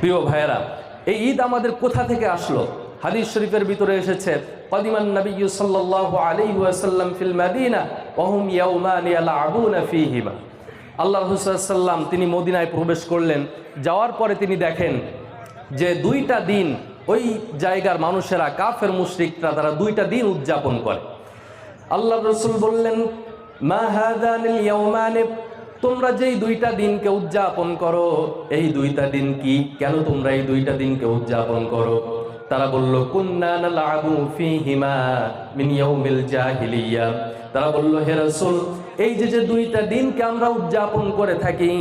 প্রিয় ভাইয়েরা, এই ঈদ আমাদের কোথা থেকে আসলো? হাদিস শরীফের ভিতরে এসেছে, কদিমান নবী সাল্লাল্লাহু আলাইহি ওয়াসাল্লাম ফিল মাদিনা ওহুম ইয়াউমানি ইয়ালআবুনা ফীহিমা। আল্লাহ সাল্লাম তিনি মদিনায় প্রবেশ করলেন, যাওয়ার পরে তিনি দেখেন যে দুইটা দিন ওই জায়গার মানুষেরা, কাফের মুশরিকরা, তারা দুইটা দিন উদযাপন করে। আল্লাহ রসুল বললেন, মা হাদানিল ইয়াউমানি তোমরা যেই দুইটা দিনকে উদযাপন করো, এই দুইটা দিন কি? কেন তোমরা এই দুইটা দিনকে উদযাপন করো? তারা বলল, কুন্না নালআবু ফীহিমা মিন ইয়াউমিল জাহিলিয়া। তারা বলল, হে রাসূল, এই যে যে দুইটা দিনকে আমরা উদযাপন করে থাকি,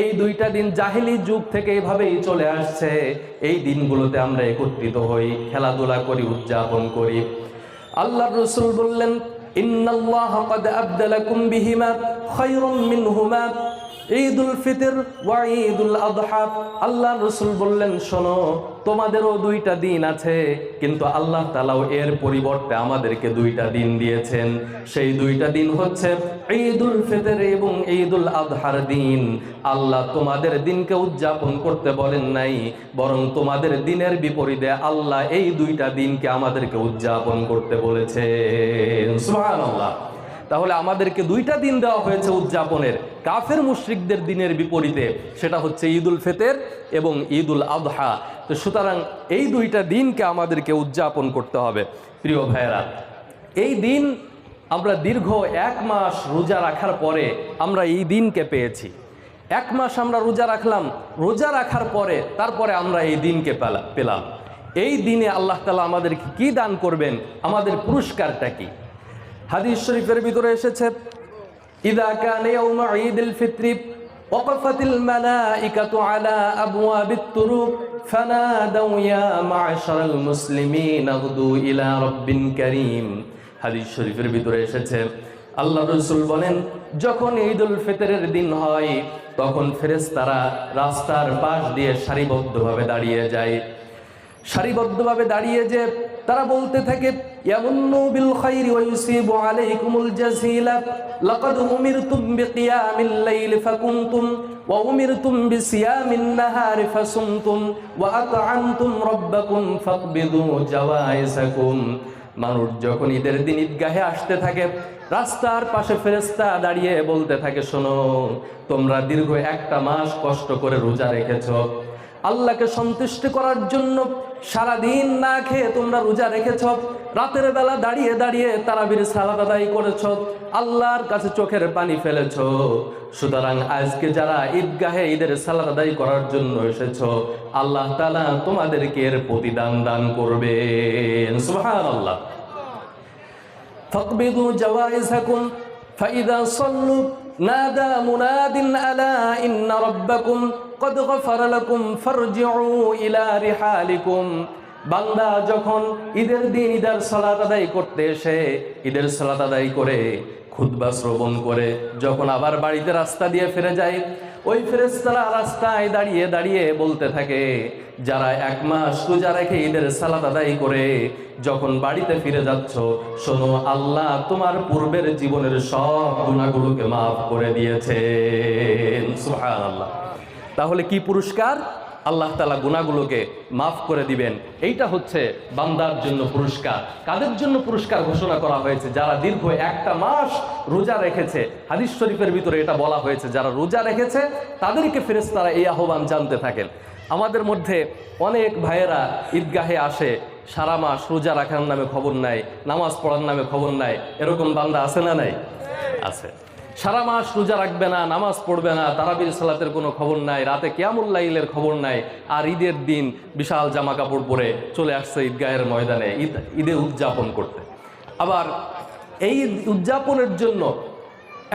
এই দুইটা দিন জাহিলি যুগ থেকে এইভাবেই চলে আসছে। এই দিনগুলোতে আমরা একত্রিত হই, খেলাধুলা করি, উদযাপন করি। আল্লাহ রসুল বললেন إن الله قد أبدلكم بهما خير منهما ঈদুল ফিতর ওয়া ঈদুল আদহা। আল্লাহ রসুল বললেন, শোনো, তোমাদেরও দুইটা দিন আছে, কিন্তু আল্লাহ তালাও এর পরিবর্তে আমাদেরকে দুইটা দিন দিয়েছেন। সেই দুইটা দিন হচ্ছে ঈদুল ফিতর এবং ঈদুল আদহার দিন। আল্লাহ তোমাদের দিনকে উদযাপন করতে বলেন নাই, বরং তোমাদের দিনের বিপরীতে আল্লাহ এই দুইটা দিনকে আমাদেরকে উদযাপন করতে বলেছেন। সুবহানাল্লাহ। তাহলে আমাদেরকে দুইটা দিন দেওয়া হয়েছে উদযাপনের, কাফের মুশরিকদের দিনের বিপরীতে, সেটা হচ্ছে ঈদুল ফেতের এবং ঈদুল আদহা। তো সুতরাং এই দুইটা দিনকে আমাদেরকে উদযাপন করতে হবে। প্রিয় ভাইয়েরা, এই দিন আমরা দীর্ঘ এক মাস রোজা রাখার পরে আমরা এই দিনকে পেয়েছি। এক মাস আমরা রোজা রাখলাম, রোজা রাখার পরে, তারপরে আমরা এই দিনকে পেলা- পেলাম। এই দিনে আল্লাহ তালা আমাদেরকে কি দান করবেন, আমাদের পুরস্কারটা কি? হাদিস শরীফের ভিতরে এসেছে, ইদা কানে ইয়াউমা ঈদুল ফিত্র, ওয়াকাফাতিল মালাইকাতু আলা আবওয়াবিত তুরুক, ফানাদাউ ইয়া মা'শারাল মুসলিমিন আগদু ইলা রাব্বিন কারীম। হাদিস শরীফের ভিতরে এসেছে, আল্লাহ রসুল বলেন, যখন ঈদ উল ফিতরের দিন হয়, তখন ফেরেস্তারা রাস্তার পাশ দিয়ে সারিবদ্ধভাবে দাঁড়িয়ে যায়। সারিবদ্ধভাবে দাঁড়িয়ে যে তারা বলতে থাকে খাইরি ওয়া ইউসিবু আলাইকুমুল জাসিলা লাকাদ উমিরতুম বিকিয়ামিল লাইলি ফাকুনতুম ওয়া উমিরতুম বিসিয়ামিন নাহারি ফাসুমতুম ওয়া আত'আমতুম রাব্বাকুম মানুষ যখন ঈদের দিন ঈদগাহে আসতে থাকে, রাস্তার পাশে ফেরেস্তা দাঁড়িয়ে বলতে থাকে, শোনো, তোমরা দীর্ঘ একটা মাস কষ্ট করে রোজা রেখেছ। আল্লাহকে সন্তুষ্ট করার জন্য সারাদিন না খেয়ে তোমরা রোজা রেখেছ, রাতের বেলা দাঁড়িয়ে দাঁড়িয়ে তারাবির সালাদ দাদাই করেছ, আল্লাহর কাছে চোখের পানি ফেলেছ। সুতরাং আজকে যারা ঈদগাহে ঈদের সালা দাদাই করার জন্য এসেছ, আল্লাহ তালা তোমাদেরকে এর প্রতিদান দান করবে আল্লাহ ফকবিদু জওয়াইজাকুম, ফাইদা সল্লুক নাদা মুনাদিন আলা ইন্না রব্বাকুম কদ গফার লাকুম ফারজিউ ইলা রিহালিকুম। বান্দা যখন ঈদের দিন, ঈদের সালাত আদায় করতে এসে ঈদের সালাত আদায় করে খুদ্া শ্রবণ করে, যখন আবার বাড়িতে রাস্তা দিয়ে ফিরে যায় ওই ফেরেস্তারা রাস্তায় দাঁড়িয়ে দাঁড়িয়ে বলতে থাকে, যারা এক মাস রোজা রেখে ঈদের সালাদ আদায় করে যখন বাড়িতে ফিরে যাচ্ছ, শোনো, আল্লাহ তোমার পূর্বের জীবনের সব গুণাগুলোকে মাফ করে দিয়েছে তাহলে কি পুরস্কার? আল্লাহ তালা গুণাগুলোকে মাফ করে দিবেন। এইটা হচ্ছে বান্দার জন্য পুরস্কার। কাদের জন্য পুরস্কার ঘোষণা করা হয়েছে? যারা দীর্ঘ একটা মাস রোজা রেখেছে, হাদিস শরীফের ভিতরে এটা বলা হয়েছে, যারা রোজা রেখেছে, তাদেরকে ফেরেশতারা এই আহ্বান জানতে থাকেন। আমাদের মধ্যে অনেক ভাইয়েরা ঈদগাহে আসে, সারা মাস রোজা রাখার নামে খবর নাই নামাজ পড়ার নামে খবর নাই এরকম বান্দা আছে না নাই? আছে। সারা মাস রোজা রাখবে না, নামাজ পড়বে না, তারাবির সালাতের কোনো খবর নাই, রাতে কিয়ামুল্লাইলের খবর নাই, আর ঈদের দিন বিশাল জামা কাপড় পরে চলে আসছে ঈদগাহের ময়দানে, ঈদ, ঈদে উদযাপন করতে। আবার এই উদযাপনের জন্য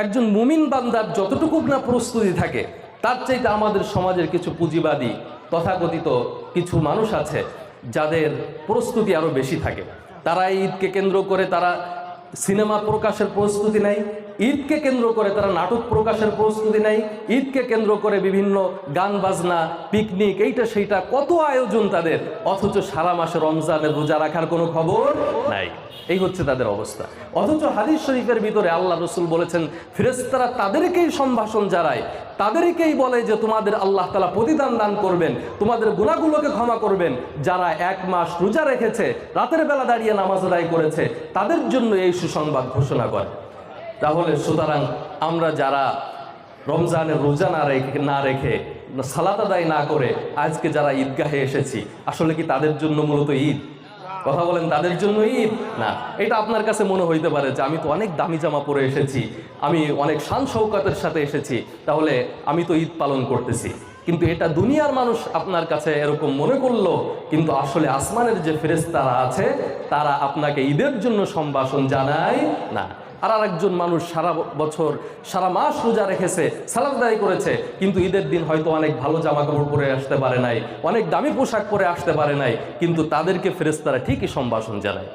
একজন মুমিন বান্দার যতটুকু না প্রস্তুতি থাকে, তার চাইতে আমাদের সমাজের কিছু পুঁজিবাদী, তথাকথিত কিছু মানুষ আছে, যাদের প্রস্তুতি আরও বেশি থাকে। তারা ঈদকে কেন্দ্র করে তারা সিনেমা প্রকাশের প্রস্তুতি নেয় ঈদকে কেন্দ্র করে তারা নাটক প্রকাশের প্রস্তুতি নেয়। ঈদকে কেন্দ্র করে বিভিন্ন গান বাজনা, পিকনিক, এইটা সেইটা কত আয়োজন তাদের? অথচ সারা মাসে রমজানের রোজা রাখার কোনো খবর নাই। এই হচ্ছে তাদের অবস্থা। অথচ হাদিস শরীফের ভিতরে আল্লাহ রসুল বলেছেন ফেরেস্তারা তাদেরকেই সম্ভাষণ জানায়। তাদেরকেই বলে যে, তোমাদের আল্লাহ তালা প্রতিদান দান করবেন, তোমাদের গুণাগুলোকে ক্ষমা করবেন। যারা এক মাস রোজা রেখেছে, রাতের বেলা দাঁড়িয়ে নামাজ আদায় করেছে, তাদের জন্য এই সুসংবাদ ঘোষণা করে। তাহলে সুতরাং আমরা যারা রমজানের রোজা না রেখে না রেখে সালাত আদায় না করে আজকে যারা ঈদগাহে এসেছি, আসলে কি তাদের জন্য মূলত ঈদ? কথা বলেন, তাদের জন্য ঈদ? না। এটা আপনার কাছে মনে হইতে পারে যে আমি তো অনেক দামি জামা পরে এসেছি, আমি অনেক শান শৌকতের সাথে এসেছি, তাহলে আমি তো ঈদ পালন করতেছি। কিন্তু এটা দুনিয়ার মানুষ আপনার কাছে এরকম মনে করল, কিন্তু আসলে আসমানের যে ফেরেস্তারা আছে, তারা আপনাকে ঈদের জন্য সম্ভাষণ জানায় না। আর আরেকজন মানুষ সারা বছর, সারা মাস রোজা রেখেছে, সালাদ দায়ী করেছে, কিন্তু ঈদের দিন হয়তো অনেক ভালো জামা কাপড় পরে আসতে পারে নাই, অনেক দামি পোশাক পরে আসতে পারে নাই, কিন্তু তাদেরকে ফেরেস্তারা ঠিকই সম্ভাষণ জানায়।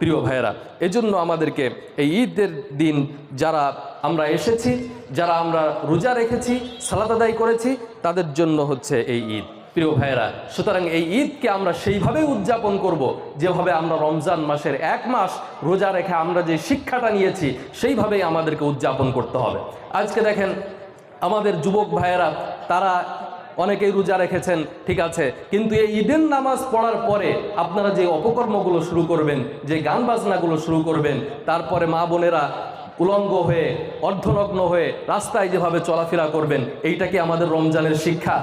প্রিয় ভাইয়েরা, এজন্য আমাদেরকে এই ঈদের দিন যারা আমরা এসেছি, যারা আমরা রোজা রেখেছি, সালাদ আদায় করেছি, তাদের জন্য হচ্ছে এই ঈদ। প্রিয় ভাইয়েরা, সুতরাং এই ঈদকে আমরা সেইভাবেই উদযাপন করব, যেভাবে আমরা রমজান মাসের এক মাস রোজা রেখে আমরা যে শিক্ষাটা নিয়েছি, সেইভাবেই আমাদেরকে উদযাপন করতে হবে। আজকে দেখেন, আমাদের যুবক ভাইয়েরা, তারা অনেকেই রোজা রেখেছেন, ঠিক আছে, কিন্তু এই ঈদের নামাজ পড়ার পরে আপনারা যে অপকর্মগুলো শুরু করবেন, যে গান বাজনাগুলো শুরু করবেন, তারপরে মা বোনেরা উলঙ্গ হয়ে, অর্ধনগ্ন হয়ে রাস্তায় যেভাবে চলাফেরা করবেন, এইটা কি আমাদের রমজানের শিক্ষা?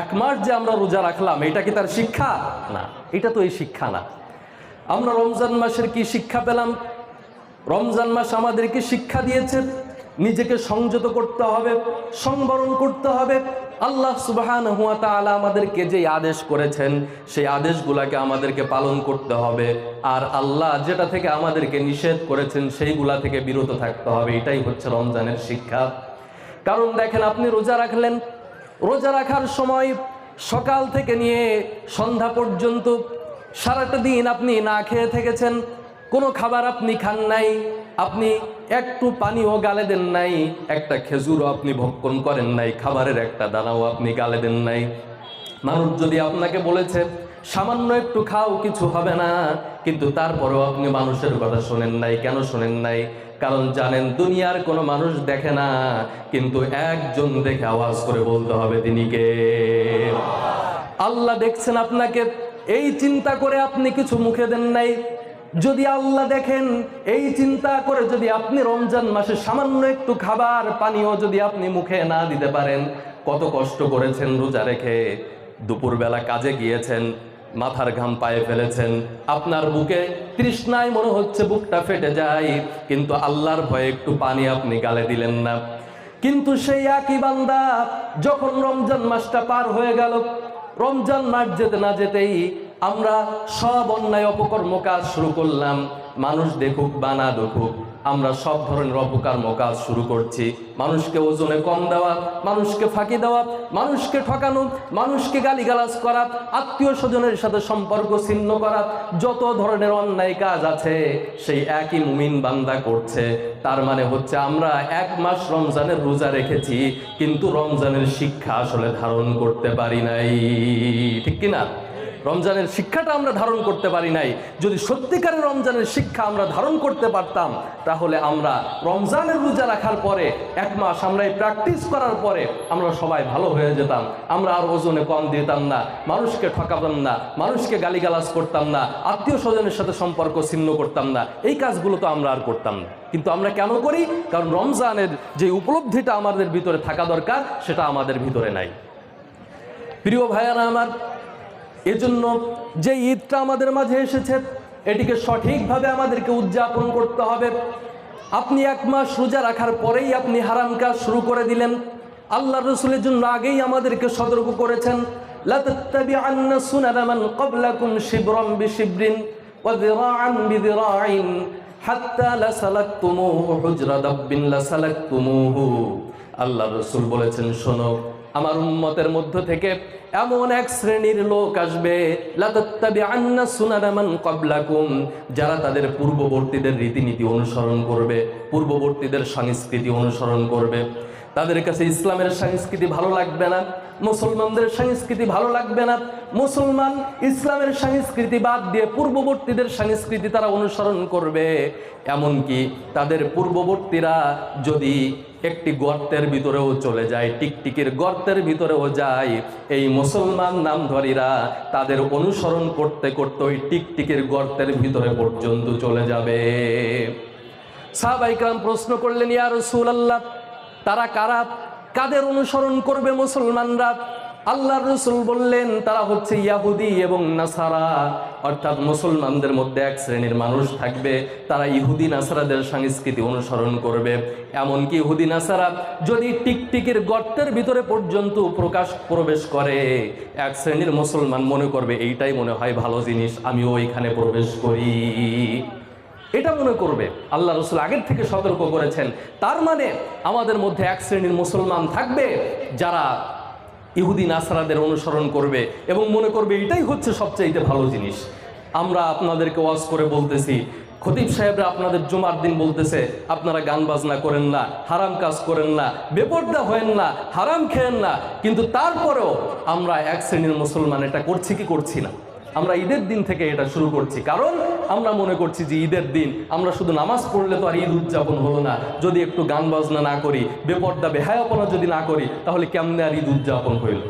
এক মাস যে আমরা রোজা রাখলাম, এটা কি তার শিক্ষা? না, এটা তো এই শিক্ষা না। আমরা রমজান মাসের কি শিক্ষা পেলাম? রমজান মাস আমাদেরকে শিক্ষা দিয়েছে? নিজেকে সংযত করতে হবে, সংবরণ করতে হবে। আল্লাহ সুবাহান হুয়া তাআলা আমাদেরকে যে আদেশ করেছেন, সেই আদেশগুলাকে আমাদেরকে পালন করতে হবে। আর আল্লাহ যেটা থেকে আমাদেরকে নিষেধ করেছেন, সেইগুলা থেকে বিরত থাকতে হবে। এটাই হচ্ছে রমজানের শিক্ষা। কারণ দেখেন, আপনি রোজা রাখলেন রোজা রাখার সময় সকাল থেকে নিয়ে সন্ধ্যা পর্যন্ত সারাটা দিন আপনি না খেয়ে থেকেছেন, কোনো খাবার আপনি খান নাই, আপনি একটু পানিও গালে দেন নাই, একটা খেজুরও আপনি ভক্ষণ করেন নাই, খাবারের একটা দানাও আপনি গালে দেন নাই। মানুষ যদি আপনাকে বলেছে, সামান্য একটু খাও, কিছু হবে না, কিন্তু তারপরেও আপনি মানুষের কথা শোনেন নাই, কেন শোনেন নাই? কারণ জানেন, দুনিয়ার কোনো মানুষ দেখে না, কিন্তু একজন দেখে আওয়াজ করে বলতে হবে তিনি কে? আল্লাহ দেখছেন আপনাকে, এই চিন্তা করে আপনি কিছু মুখে দেন নাই। যদি আল্লাহ দেখেন, এই চিন্তা করে যদি আপনি রমজান মাসে সামান্য একটু খাবার পানীয় যদি আপনি মুখে না দিতে পারেন, কত কষ্ট করেছেন রোজা রেখে। দুপুরবেলা কাজে গিয়েছেন মাথার ঘাম পায়ে ফেলেছেন। আপনার বুকে তৃষ্ণায় মনে হচ্ছে বুকটা ফেটে যায়, কিন্তু আল্লাহর ভয়ে একটু পানি আপনি গালে দিলেন না। কিন্তু সেই একই বান্দা যখন রমজান মাসটা পার হয়ে গেল, রমজান মাস যেতে না যেতেই আমরা সব অন্যায় অপকর্ম কাজ শুরু করলাম। মানুষ দেখুক বা না দেখুক আমরা সব ধরনের অপকর্ম কাজ শুরু করছি। মানুষকে ওজনে কম দেওয়া, মানুষকে ফাঁকি দেওয়া, মানুষকে ঠকানো, মানুষকে গালিগালাজ করা, আত্মীয় স্বজনের সাথে সম্পর্ক ছিন্ন করা, যত ধরনের অন্যায় কাজ আছে, সেই একই মুমিন বান্দা করছে। তার মানে হচ্ছে আমরা এক মাস রমজানের রোজা রেখেছি, কিন্তু রমজানের শিক্ষা আসলে ধারণ করতে পারি নাই। ঠিক কিনা? রমজানের শিক্ষাটা আমরা ধারণ করতে পারি নাই। যদি সত্যিকারের রমজানের শিক্ষা আমরা ধারণ করতে পারতাম, তাহলে আমরা রমজানের রোজা রাখার পরে, এক মাস আমরা এই প্র্যাকটিস করার পরে আমরা সবাই ভালো হয়ে যেতাম। আমরা আর ওজনে কম দিতাম না, মানুষকে ঠকাতাম না, মানুষকে গালিগালাজ করতাম না আত্মীয় স্বজনের সাথে সম্পর্ক ছিন্ন করতাম না। এই কাজগুলো তো আমরা আর করতাম না। কিন্তু আমরা কেন করি? কারণ রমজানের যে উপলব্ধিটা আমাদের ভিতরে থাকা দরকার, সেটা আমাদের ভিতরে নাই। প্রিয় ভাইয়ারা আমার এজন্য যে ঈদটা আমাদের মাঝে এসেছে, এটিকে সঠিকভাবে আমাদেরকে উদযাপন করতে হবে। আপনি এক মাস রোজা রাখার পরেই আপনি হারাম কাজ শুরু করে দিলেন। আল্লাহ রসুলের জন্য আগেই আমাদেরকে সতর্ক করেছেন আল্লাহ রসুল বলেছেন, শোনো আমার উম্মতের মধ্য থেকে এমন এক শ্রেণির লোক আসবে মান ক্বাবলাকুম, যারা তাদের পূর্ববর্তীদের রীতিনীতি অনুসরণ করবে, পূর্ববর্তীদের সংস্কৃতি অনুসরণ করবে। তাদের কাছে ইসলামের সংস্কৃতি ভালো লাগবে না মুসলমানদের সংস্কৃতি ভালো লাগবে না। মুসলমান ইসলামের সংস্কৃতি বাদ দিয়ে পূর্ববর্তীদের সংস্কৃতি তারা অনুসরণ করবে। এমনকি তাদের পূর্ববর্তীরা যদি একটি গর্তের ভিতরেও চলে যায়, টিকটিকির গর্তের ভিতরেও যায়, এই মুসলমান নামধারীরা তাদের অনুসরণ করতে করতে ওই টিকটিকির গর্তের ভিতরে পর্যন্ত চলে যাবে। সাহাবাইকরাম প্রশ্ন করলেন, ইয়া রাসূলুল্লাহ, তারা কারা? কাদের অনুসরণ করবে মুসলমানরা? আল্লাহর রসুল বললেন, তারা হচ্ছে ইয়াহুদি এবং নাসারা। অর্থাৎ মুসলমানদের মধ্যে এক শ্রেণির মানুষ থাকবে, তারা ইহুদি নাসারাদের সংস্কৃতি অনুসরণ করবে। এমনকি ইহুদি নাসারা যদি টিকটিকির গর্তের ভিতরে পর্যন্ত প্রকাশ প্রবেশ করে, এক শ্রেণির মুসলমান মনে করবে, এইটাই মনে হয় ভালো জিনিস, আমিও এখানে প্রবেশ করি। এটা মনে করবে। আল্লাহ রসুল আগের থেকে সতর্ক করেছেন। তার মানে আমাদের মধ্যে এক শ্রেণির মুসলমান থাকবে যারা ইহুদি, নাসারাদের অনুসরণ করবে এবং মনে করবে এটাই হচ্ছে সবচাইতে ভালো জিনিস। আমরা আপনাদেরকে ওয়াজ করে বলতেছি, খতিব সাহেবরা আপনাদের জুমার দিন বলতেছে, আপনারা গান বাজনা করেন না, হারাম কাজ করেন না, বেপর্দা হয়েন না, হারাম খেয়েন না। কিন্তু তারপরেও আমরা এক শ্রেণির মুসলমান, এটা করছি কি করছি না? আমরা ঈদের দিন থেকে এটা শুরু করছি। কারণ আমরা মনে করছি যে ঈদের দিন, আমরা শুধু নামাজ পড়লে তো আর ঈদ উদযাপন হলো না। যদি একটু গান বাজনা না করি, বেপর্দা, বেহায়াপনা যদি না করি, তাহলে কেমনে আর ঈদ উদযাপন হইল?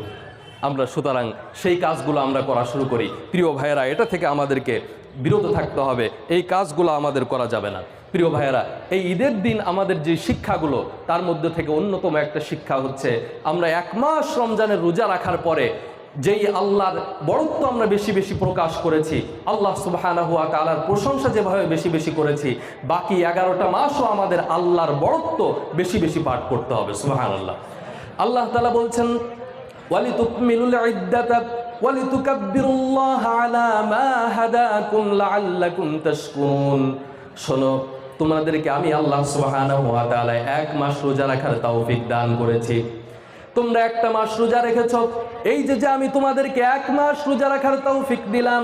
আমরা সুতরাং সেই কাজগুলো আমরা করা শুরু করি। প্রিয় ভাইয়েরা, এটা থেকে আমাদেরকে বিরত থাকতে হবে। এই কাজগুলো আমাদের করা যাবে না। প্রিয় ভাইয়েরা, এই ঈদের দিন আমাদের যে শিক্ষাগুলো, তার মধ্যে থেকে অন্যতম একটা শিক্ষা হচ্ছে, আমরা এক মাস রমজানের রোজা রাখার পরে যেই আল্লাহর বড়ত্ব আমরা বেশি বেশি প্রকাশ করেছি, আল্লাহ সুবাহানা হুয়া তালার প্রশংসা যেভাবে বেশি বেশি করেছি, বাকি এগারোটা মাসও আমাদের আল্লাহর বড়ত্ব বেশি বেশি পাঠ করতে হবে সুবাহান আল্লাহ আল্লাহ তালা বলছেন ওয়ালি তুকমিলুল ওয়ালি শোনো, তোমাদেরকে আমি আল্লাহ সুবহানাহু ওয়া তাআলা এক মাস রোজা রাখার তৌফিক দান করেছি। তোমরা একটা মাস রোজা রেখেছ। এই যে যে আমি তোমাদেরকে এক মাস রোজা রাখার তৌফিক দিলাম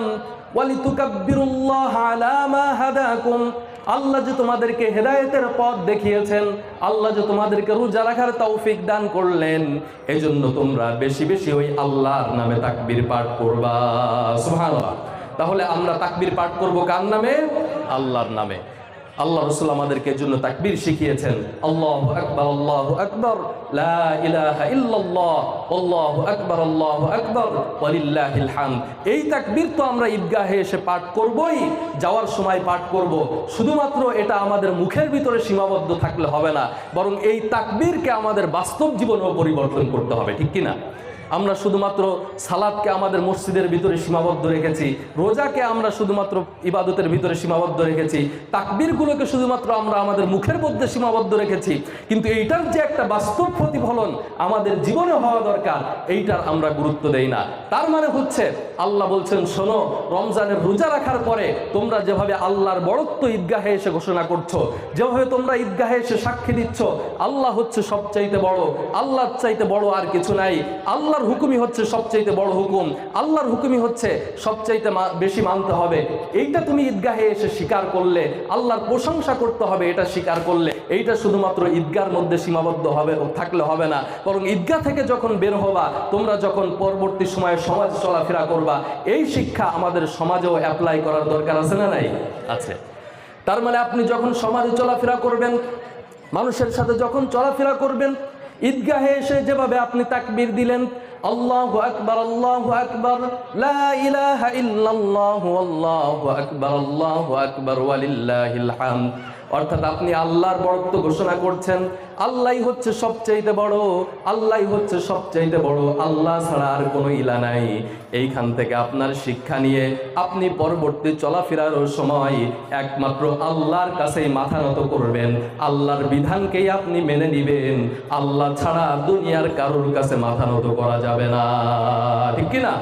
আল্লাহ যে তোমাদেরকে হেদায়েতের পথ দেখিয়েছেন, আল্লাহ যে তোমাদেরকে রোজা রাখার তৌফিক দান করলেন এই জন্য তোমরা বেশি বেশি ওই আল্লাহর নামে তাকবির পাঠ করবা। সুবহানাল্লাহ। তাহলে আমরা তাকবির পাঠ করব কার নামে? আল্লাহর নামে। আল্লাহ রসুল আমাদেরকে জন্য তাকবীর শিখিয়েছেন। আল্লাহ আকবর আল্লাহ আকবর আল্লাহু আকবর আল্লাহু আকবর হামদ। এই তাকবীর তো আমরা ঈদগাহে এসে পাঠ করবই, যাওয়ার সময় পাঠ করব। শুধুমাত্র এটা আমাদের মুখের ভিতরে সীমাবদ্ধ থাকলে হবে না, বরং এই তাকবীরকে আমাদের বাস্তব জীবনেও পরিবর্তন করতে হবে, ঠিক কি না আমরা শুধুমাত্র সালাদকে আমাদের মসজিদের ভিতরে সীমাবদ্ধ রেখেছি, রোজাকে আমরা শুধুমাত্র ইবাদতের ভিতরে সীমাবদ্ধ রেখেছি, তাকবীরগুলোকে শুধুমাত্র আমরা আমাদের মুখের মধ্যে সীমাবদ্ধ রেখেছি। কিন্তু এইটার যে একটা বাস্তব প্রতিফলন আমাদের জীবনে হওয়া দরকার, এইটার আমরা গুরুত্ব দেই না। তার মানে হচ্ছে, আল্লাহ বলছেন, শোনো, রমজানের রোজা রাখার পরে তোমরা যেভাবে আল্লাহর বড়ত্ব ঈদগাহে এসে ঘোষণা করছ, যেভাবে তোমরা ঈদগাহে এসে সাক্ষী দিচ্ছ, আল্লাহ হচ্ছে সবচাইতে বড়, আল্লাহর চাইতে বড় আর কিছু নাই। আল্লাহর হুকুমই হচ্ছে সবচাইতে বড় হুকুম। আল্লাহর হুকুমই হচ্ছে সবচাইতে বেশি মানতে হবে। এইটা তুমি ঈদগাহে এসে স্বীকার করলে আল্লাহর প্রশংসা করতে হবে এটা স্বীকার করলে এইটা শুধুমাত্র ঈদগার মধ্যে সীমাবদ্ধ হবে থাকলে হবে না। বরং ঈদগাহ থেকে যখন বের হবা তোমরা যখন পরবর্তী সময়ে সমাজ চলাফেরা করবা এই শিক্ষা আমাদের সমাজেও অ্যাপ্লাই করার দরকার আছে না নাই? আছে। তার মানে আপনি যখন সমাজে চলাফেরা করবেন মানুষের সাথে যখন চলাফেরা করবেন ঈদগাহে এসে যেভাবে আপনি তাকবীর দিলেন, আল্লাহু আকবার আল্লাহু আকবার, লা ইলাহা ইল্লাল্লাহু, আল্লাহু আকবার আল্লাহু আকবার, ওয়ালিল্লাহিল হামদ। অর্থাৎ আপনি আল্লাহর বড়ত্ব ঘোষণা করছেন আল্লাহই হচ্ছে সবচাইতে বড় আল্লাহই হচ্ছে সবচাইতে বড়, আল্লাহ ছাড়া আর কোনো ইলা নাই। এইখান থেকে আপনার শিক্ষা নিয়ে আপনি পরবর্তী চলাফেরার সময় একমাত্র আল্লাহর কাছেই মাথা নত করবেন। আল্লাহর বিধানকেই আপনি মেনে নিবেন। আল্লাহ ছাড়া দুনিয়ার কারোর কাছে মাথা নত করা যাবে না। ঠিক কিনা?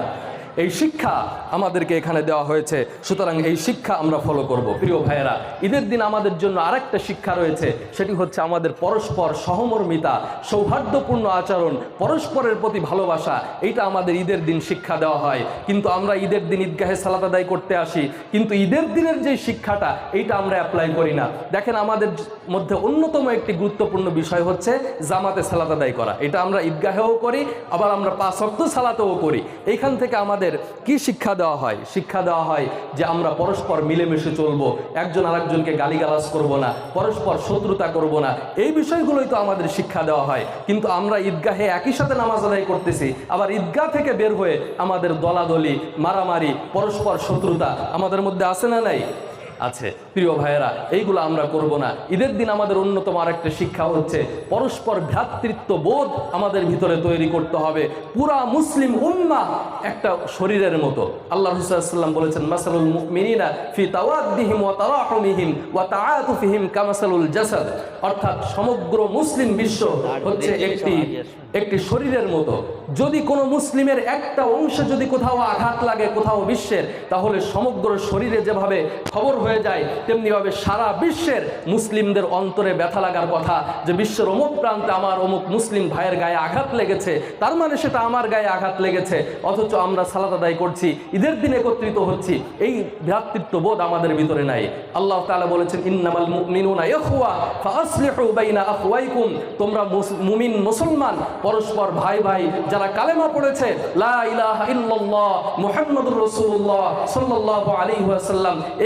এই শিক্ষা আমাদেরকে এখানে দেওয়া হয়েছে। সুতরাং এই শিক্ষা আমরা ফলো করব। প্রিয় ভাইয়েরা, ঈদের দিন আমাদের জন্য আরেকটা শিক্ষা রয়েছে। সেটি হচ্ছে আমাদের পরস্পর সহমর্মিতা, সৌহার্দ্যপূর্ণ আচরণ, পরস্পরের প্রতি ভালোবাসা, এইটা আমাদের ঈদের দিন শিক্ষা দেওয়া হয়। কিন্তু আমরা ঈদের দিন ঈদগাহে সালাত আদায় করতে আসি। কিন্তু ঈদের দিনের যে শিক্ষাটা, এইটা আমরা অ্যাপ্লাই করি না। দেখেন, আমাদের মধ্যে অন্যতম একটি গুরুত্বপূর্ণ বিষয় হচ্ছে জামাতে সালাত আদায় করা। এটা আমরা ঈদগাহেও করি, আবার আমরা পাঁচ অক্ত সালাতেও করি। এইখান থেকে আমাদের কি শিক্ষা দেওয়া হয়, শিক্ষা দেওয়া হয় যে আমরা পরস্পর মিলেমিশে চলবো, একজন আরেকজনকে গালিগালাজ করব না, পরস্পর শত্রুতা করব না, এই বিষয়গুলোই তো আমাদের শিক্ষা দেওয়া হয়। কিন্তু আমরা ঈদগাহে একই সাথে নামাজ আদায় করতেছি, আবার ঈদগাহ থেকে বের হয়ে আমাদের দলাদলি, মারামারি, পরস্পর শত্রুতা আমাদের মধ্যে আছে না নাই? আছে। প্রিয় ভাইয়েরা, এইগুলো আমরা করব না। ঈদের দিন আমাদের অন্যতম আরেকটা শিক্ষা হচ্ছে, পরস্পর ভ্রাতৃত্ব বোধ আমাদের ভিতরে তৈরি করতে হবে। পুরা মুসলিম উম্মা একটা শরীরের মতো। আল্লাহ হুসাল্লাম বলেছেন, মাসালুল মিনিনা ফি তাওয়াদ্দিহিম ওয়া তারাহমিহিম ওয়া তাআতুফিহিম কামাসালুল জাসাদ। অর্থাৎ সমগ্র মুসলিম বিশ্ব হচ্ছে একটি একটি শরীরের মতো। যদি কোনো মুসলিমের একটা অংশে যদি কোথাও আঘাত লাগে কোথাও বিশ্বের তাহলে সমগ্র শরীরে যেভাবে খবর হয়ে যায় তেমনিভাবে সারা বিশ্বের মুসলিমদের অন্তরে ব্যথা লাগার কথা। যে বিশ্বের অমুক প্রান্তে আমার অমুক মুসলিম ভাইয়ের গায়ে আঘাত লেগেছে তার মানে সেটা আমার গায়ে আঘাত লেগেছে। অথচ আমরা সালাত আদায় করছি ঈদের দিন একত্রিত হচ্ছি এই ভ্রাতৃত্ববোধ আমাদের ভিতরে নাই। আল্লাহ তাআলা বলেছেন ইন্নামাল ফাসলিহু বাইনা তোমরা মুমিন মুসলমান, পরস্পর ভাই ভাই, যারা কালেমা পড়েছে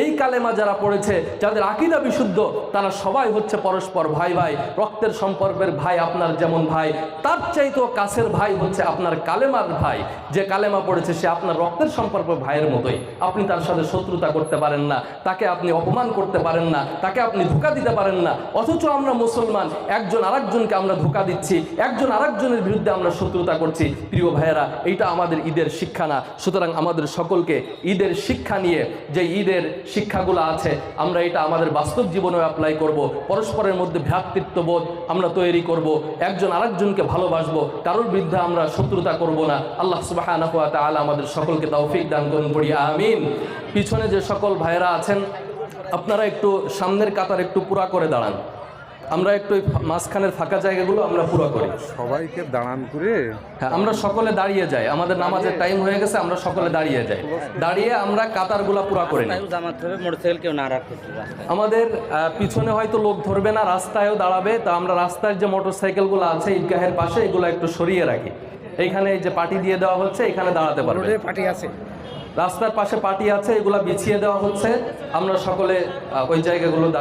এই কালেমা যারা পড়েছে, যাদের বিশুদ্ধ, তারা সবাই হচ্ছে পরস্পর ভাই ভাই। রক্তের সম্পর্কের ভাই আপনার যেমন ভাই, তার চাইতেও কাছের ভাই হচ্ছে আপনার কালেমার ভাই। যে কালেমা পড়েছে, সে আপনার রক্তের সম্পর্ক ভাইয়ের মতোই। আপনি তার সাথে শত্রুতা করতে পারেন না, তাকে আপনি অপমান করতে পারেন না, তাকে আপনি ধোকা দিতে পারেন না, অথচ আমরা মুসলমান, একজন আরেকজনকে আমরা ধোকা দিচ্ছি, একজন আরেকজনের বিরুদ্ধে আমরা শত্রুতা করছি। প্রিয় ভাইয়েরা, এইটা আমাদের ঈদের শিক্ষা না। সুতরাং আমাদের সকলকে ঈদের শিক্ষা নিয়ে যে ঈদের শিক্ষাগুলো আছে, আমরা এটা আমাদের বাস্তব জীবনেও অ্যাপ্লাই করব। পরস্পরের মধ্যে ভ্রাতৃত্ববোধ আমরা তৈরি করব। একজন আরেকজনকে ভালোবাসবো, কারোর বিরুদ্ধে আমরা শত্রুতা করব না। আল্লাহ সুবাহ আমাদের সকলকে তৌফিক দান করুন, পড়ি, আমিন। পিছনে যে সকল ভাইয়েরা আছেন, আপনারা একটু সামনের কাতার একটু পুরা করে দাঁড়ান। আমরা একটু ফা- মাঝখানের ফাঁকা জায়গাগুলো আমরা পুরো করি। সবাইকে দাঁড়ান করে হ্যাঁ আমরা সকলে দাঁড়িয়ে যাই। আমাদের নামাজের টাইম হয়ে গেছে আমরা সকলে দাঁড়িয়ে যাই। দাঁড়িয়ে আমরা কাতারগুলা পুরা করে নিই। আমাদের পিছনে হয়তো লোক ধরবে না রাস্তায়ও দাঁড়াবে তা আমরা রাস্তার যে মোটর সাইকেলগুলো আছে ঈদগাহের পাশে এগুলো একটু সরিয়ে রাখি। এইখানে এই যে পাটি দিয়ে দেওয়া হচ্ছে এখানে দাঁড়াতে পারবে। পার্টি আছে। রাস্তার পাশে পাটি আছে এগুলা বিছিয়ে দেওয়া হচ্ছে। আমরা সকলে ওই জায়গাগুলো